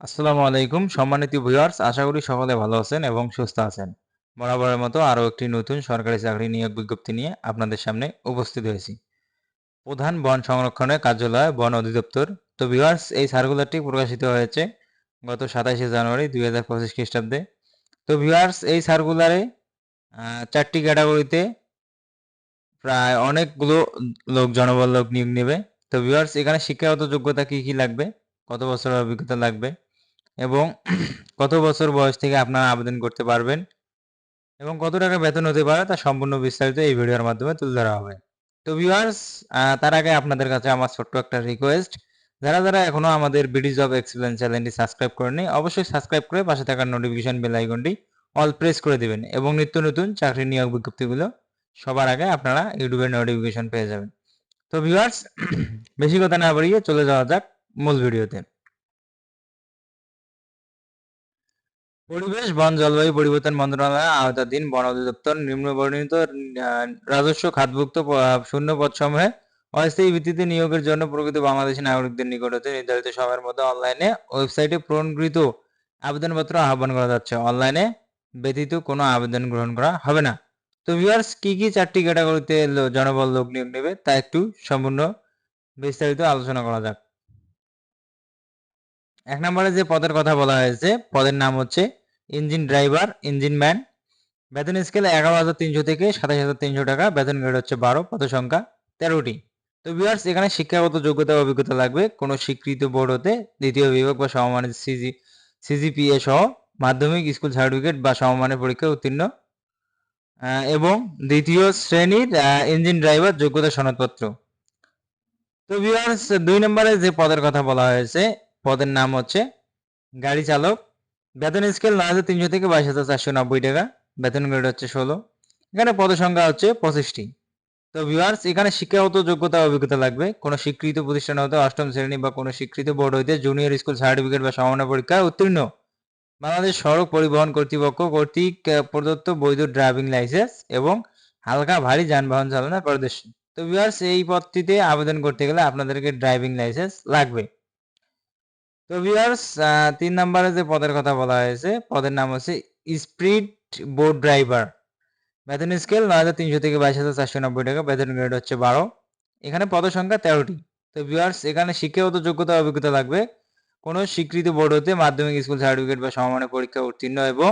আসসালামু আলাইকুম, সম্মানিত ভিউয়ার্স আশা করি সকলে ভালো আছেন এবং সুস্থ আছেন। বরাবরের মতো আরও একটি নতুন সরকারি চাকরি নিয়োগ বিজ্ঞপ্তি নিয়ে আপনাদের সামনে উপস্থিত হয়েছি। প্রধান বন সংরক্ষণের কার্যালয়, বন অধিদপ্তর। তো ভিউয়ার্স এই সার্কুলারটি প্রকাশিত হয়েছে গত সাতাশে জানুয়ারি দুই হাজার পঁচিশ খ্রিস্টাব্দে। তো ভিউয়ার্স এই সার্কুলারে চারটি ক্যাটাগরিতে প্রায় অনেকগুলো লোক, জনবল লোক নিয়োগ নেবে। তো ভিউয়ার্স এখানে শিক্ষাগত যোগ্যতা কি কি লাগবে? কত বছরের অভিজ্ঞতা লাগবে? এবং কত বছর বয়স থেকে আপনারা আবেদন করতে পারবেন এবং কত টাকা বেতন হতে পারে তা সম্পূর্ণ বিস্তারিত এই ভিডিওর মাধ্যমে তুলে ধরা হবে। তো ভিউয়ার্স তার আগে আপনাদের কাছে আমার ছোট্ট একটা রিকোয়েস্ট যারা যারা এখনও আমাদের বিডি জব এক্সপিরিয়েন্স চ্যানেলটি সাবস্ক্রাইব করেনি অবশ্যই সাবস্ক্রাইব করে পাশে থাকা নোটিফিকেশন বেল আইকনটি অল প্রেস করে দিবেন এবং নিত্য নতুন চাকরি নিয়োগ বিজ্ঞপ্তিগুলো সবার আগে আপনারা ইউটিউবের নোটিফিকেশন পেয়ে যাবেন। তো ভিউয়ার্স বেশি কথা না বাড়িয়ে চলে যাওয়া যাক মূল ভিডিওতে। পরিবেশ, বন জলবায়ু পরিবর্তন মন্ত্রণালয়ের আওতাধীন বন অধিদপ্তর, নিম্নবর্ণিত রাজস্ব খাতভুক্ত শূন্য পদসমূহে অস্থায়ী ভিত্তিতে নিয়োগের জন্য প্রকৃত বাংলাদেশী নাগরিকদের নিকট হতে নির্ধারিত সময়ের মধ্যে অনলাইনে ওয়েবসাইটে পূরণকৃত আবেদনপত্র আহ্বান করা যাচ্ছে। অনলাইনে ব্যতীত কোনো আবেদন গ্রহণ করা হবে না। তো ভিউয়ার্স কি কি চারটি ক্যাটাগরিতে জনবল লোক নিয়োগ নেবে তা একটু সম্পূর্ণ বিস্তারিত আলোচনা করা যাক। এক নম্বরে যে পদের কথা বলা হয়েছে, পদের নাম হচ্ছে ইঞ্জিন ড্রাইভার, ইঞ্জিন ম্যান। বেতন স্কেল এগারো হাজার তিনশো থেকে সাতাশ হাজার তিনশো টাকা। বেতন গ্রেড হচ্ছে বারো পদ সংখ্যা তেরোটি। তো ভিউয়ার্স এখানে শিক্ষাগত যোগ্যতা অভিজ্ঞতা লাগবে। কোনো স্বীকৃত বোর্ড হতে দ্বিতীয় বিভাগ বা সমমানের সিজি সিজিপিএ সহ মাধ্যমিক স্কুল সার্টিফিকেট বা সমমানের পরীক্ষায় উত্তীর্ণ। এবং দ্বিতীয় শ্রেণির ইঞ্জিন ড্রাইভার যোগ্যতা সনদপত্র। তো ভিউয়ার্স দুই নম্বরে যে পদের কথা বলা হয়েছে, পদের নাম হচ্ছে গাড়ি চালক বেতন স্কেল নয় হাজার তিনশো থেকে বাইশ হাজার চারশো নব্বই টাকা। বেতন গ্রেড হচ্ছে ষোলো। এখানে পদ সংখ্যা হচ্ছে পঁচিশটি। তো ভিউয়ার্স এখানে শিক্ষাগত যোগ্যতা অভিজ্ঞতা লাগবে। কোনো স্বীকৃত প্রতিষ্ঠান হতে অষ্টম শ্রেণি বা কোনো স্বীকৃত বোর্ড হইতে জুনিয়র স্কুল সার্টিফিকেট বা সমানা পরীক্ষায় উত্তীর্ণ। বাংলাদেশ সড়ক পরিবহন কর্তৃপক্ষ কর্তৃক প্রদত্ত বৈধ ড্রাইভিং লাইসেন্স এবং হালকা ভারী যানবাহন চালনার পারদর্শী তো ভিউয়ার্স এই পদটিতে আবেদন করতে গেলে আপনাদেরকে ড্রাইভিং লাইসেন্স লাগবে। তো ভিউয়ার্স তিন নম্বরে যে পদের কথা বলা হয়েছে, পদের নাম হচ্ছে স্পিড বোট ড্রাইভার বেতন স্কেল নয় হাজার তিনশো থেকে বাইশ হাজার চারশো নব্বই টাকা, বেতন গ্রেড হচ্ছে বারো। এখানে পদ সংখ্যা তেরোটি। তো ভিউয়ার্স এখানে শিক্ষাগত যোগ্যতা অভিজ্ঞতা লাগবে। কোনো স্বীকৃত বোর্ড হতে মাধ্যমিক স্কুল সার্টিফিকেট বা সমমানের পরীক্ষা উত্তীর্ণ এবং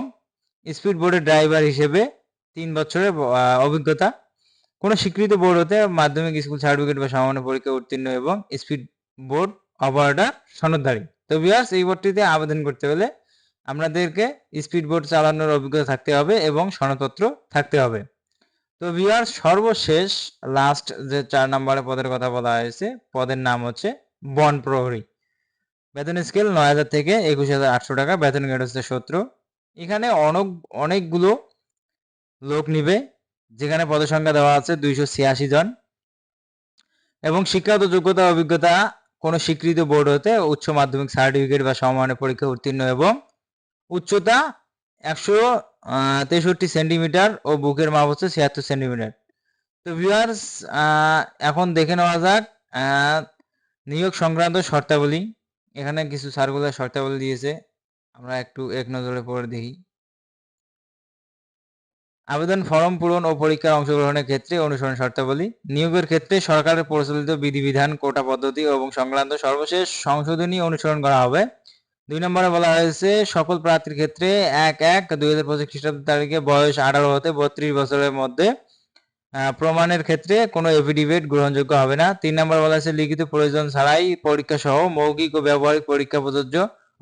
স্পিড বোর্ডের ড্রাইভার হিসেবে তিন বছরের অভিজ্ঞতা। কোনো স্বীকৃত বোর্ড হতে মাধ্যমিক স্কুল সার্টিফিকেট বা সমমানের পরীক্ষা উত্তীর্ণ এবং স্পিড বোর্ড অপারেটর সনদধারী। তো ভিউয়ার্স এই বোর্ডটিতে আবেদন করতে হলে আপনাদেরকে স্পিড বোট চালানোর অভিজ্ঞতা থাকতে হবে এবং সনদপত্র থাকতে হবে। তো ভিউয়ার্স সর্বশেষ লাস্ট যে চার নম্বরের পদের কথা বলা হয়েছে, পদের নাম হচ্ছে বন প্রহরী। বেতন স্কেল নয় হাজার থেকে একুশ হাজার আটশো টাকা, বেতন গ্রেড হচ্ছে সতেরো এখানে অনেক, অনেকগুলো লোক নিবে, যেখানে পদসংখ্যা দেওয়া আছে দুইশো ছিয়াশি জন। এবং শিক্ষাগত যোগ্যতা, অভিজ্ঞতা কোনো স্বীকৃত বোর্ড হতে উচ্চ মাধ্যমিক সার্টিফিকেট বা সমমানের পরীক্ষা উত্তীর্ণ এবং উচ্চতা একশো তেষট্টি সেন্টিমিটার ও বুকের মাপ হচ্ছে ছিয়াত্তর সেন্টিমিটার। তো ভিউয়ার্স এখন দেখে নেওয়া যাক নিয়োগ সংক্রান্ত শর্তাবলী। এখানে কিছু সার্কুলার শর্তাবলী দিয়েছে। আমরা একটু এক নজরে পড়ে দেখি। আবেদন ফর্ম পূরণ ও পরীক্ষার অংশগ্রহণের ক্ষেত্রে অনুসরণ শর্তাবলী। নিয়োগের ক্ষেত্রে সরকারের প্রচলিত বিধিবিধান, কোটা পদ্ধতি এবং সংক্রান্ত সর্বশেষ সংশোধনী অনুসরণ করা হবে। দুই নম্বরে বলা হয়েছে, সকল প্রার্থীর ক্ষেত্রে এক এক দুই হাজার পঁচিশ খ্রিস্টাব্দ তারিখে বয়স আঠারো হতে বত্রিশ বছরের মধ্যে প্রমাণের ক্ষেত্রে কোনো এফিডেভিট গ্রহণযোগ্য হবে না। তিন নম্বর বলা হয়েছে, লিখিত প্রয়োজন ছাড়াই পরীক্ষা সহ মৌখিক ও ব্যবহারিক পরীক্ষা প্রযোজ্য।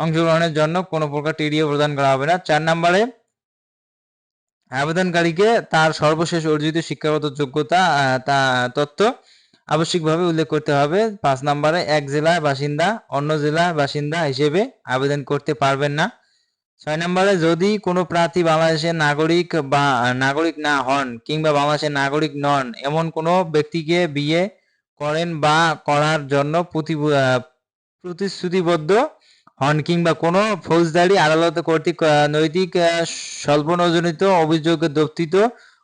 অংশগ্রহণের জন্য কোনো প্রকার টিডিও প্রদান করা হবে না। চার নম্বরে আবেদনকারীকে তার সর্বশেষ অর্জিত শিক্ষাগত যোগ্যতা তা তথ্য আবশ্যিকভাবে উল্লেখ করতে হবে। পাঁচ নম্বরে, এক জেলার বাসিন্দা অন্য জেলার বাসিন্দা হিসেবে আবেদন করতে পারবেন না। ছয় নম্বরে, যদি কোনো প্রার্থী বাংলাদেশের নাগরিক বা নাগরিক না হন কিংবা বাংলাদেশের নাগরিক নন, এমন কোনো ব্যক্তিকে বিয়ে করেন বা করার জন্য প্রতিশ্রুতিবদ্ধ হন কিংবা কোনো ফৌজদারি আদালত কর্তৃক নৈতিক স্বল্পনজনিত অভিযোগে দপ্তিত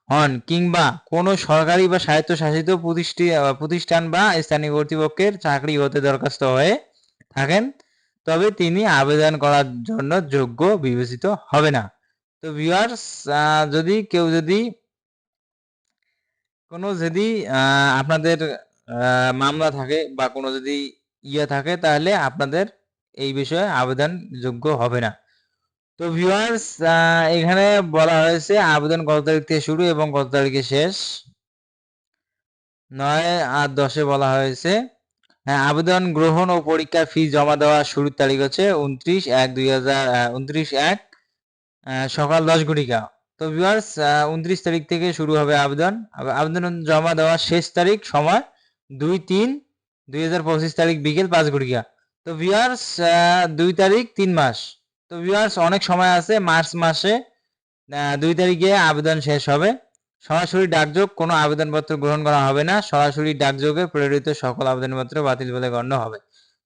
হন কিংবা কোনো সরকারি বা স্বায়ত্তশাসিত প্রতিষ্ঠি প্রতিষ্ঠান বা স্থানীয় কর্তৃপক্ষের চাকরি হতে দরখাস্ত হয়ে থাকেন, তবে তিনি আবেদন করার জন্য যোগ্য বিবেচিত হবে না। তো ভিউয়ার্স যদি কেউ যদি, কোনো যদি আপনাদের মামলা থাকে বা কোনো যদি ইয়ে থাকে তাহলে আপনাদের এই বিষয়ে আবেদন যোগ্য হবে না। তো ভিউয়ার্স এখানে বলা হয়েছে আবেদন কত তারিখ থেকে শুরু এবং কত তারিখে শেষ? নয় আর দশে বলা হয়েছে হ্যাঁ আবেদন গ্রহণ ও পরীক্ষার ফি জমা দেওয়ার শুরুর তারিখ হচ্ছে উনত্রিশ এক দুই হাজার উনত্রিশ এক সকাল দশ ঘটিকা। তো ভিউয়ার্স উনত্রিশ তারিখ থেকে শুরু হবে আবেদন। আবেদন জমা দেওয়ার শেষ তারিখ সময় দুই তিন দুই হাজার পঁচিশ তারিখ বিকেল পাঁচ ঘটিকা। তো ভিউয়ার্স দুই তারিখ, তিন মাস। তো ভিউয়ার্স অনেক সময় আছে, মার্চ মাসে দুই তারিখে আবেদন শেষ হবে। সরাসরি ডাকযোগ, কোনো আবেদনপত্র গ্রহণ করা হবে না। সরাসরি ডাকযোগে প্রেরিত সকল আবেদনপত্র বাতিল বলে গণ্য হবে।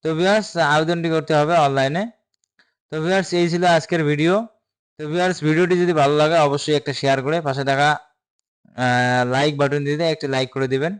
তো ভিউয়ার্স আবেদনটি করতে হবে অনলাইনে। তো ভিউয়ার্স এই ছিল আজকের ভিডিও তো ভিউয়ার্স ভিডিওটি যদি ভালো লাগে, অবশ্যই একটা শেয়ার করে পাশে থাকা লাইক বাটন দিতে একটা লাইক করে দিবেন।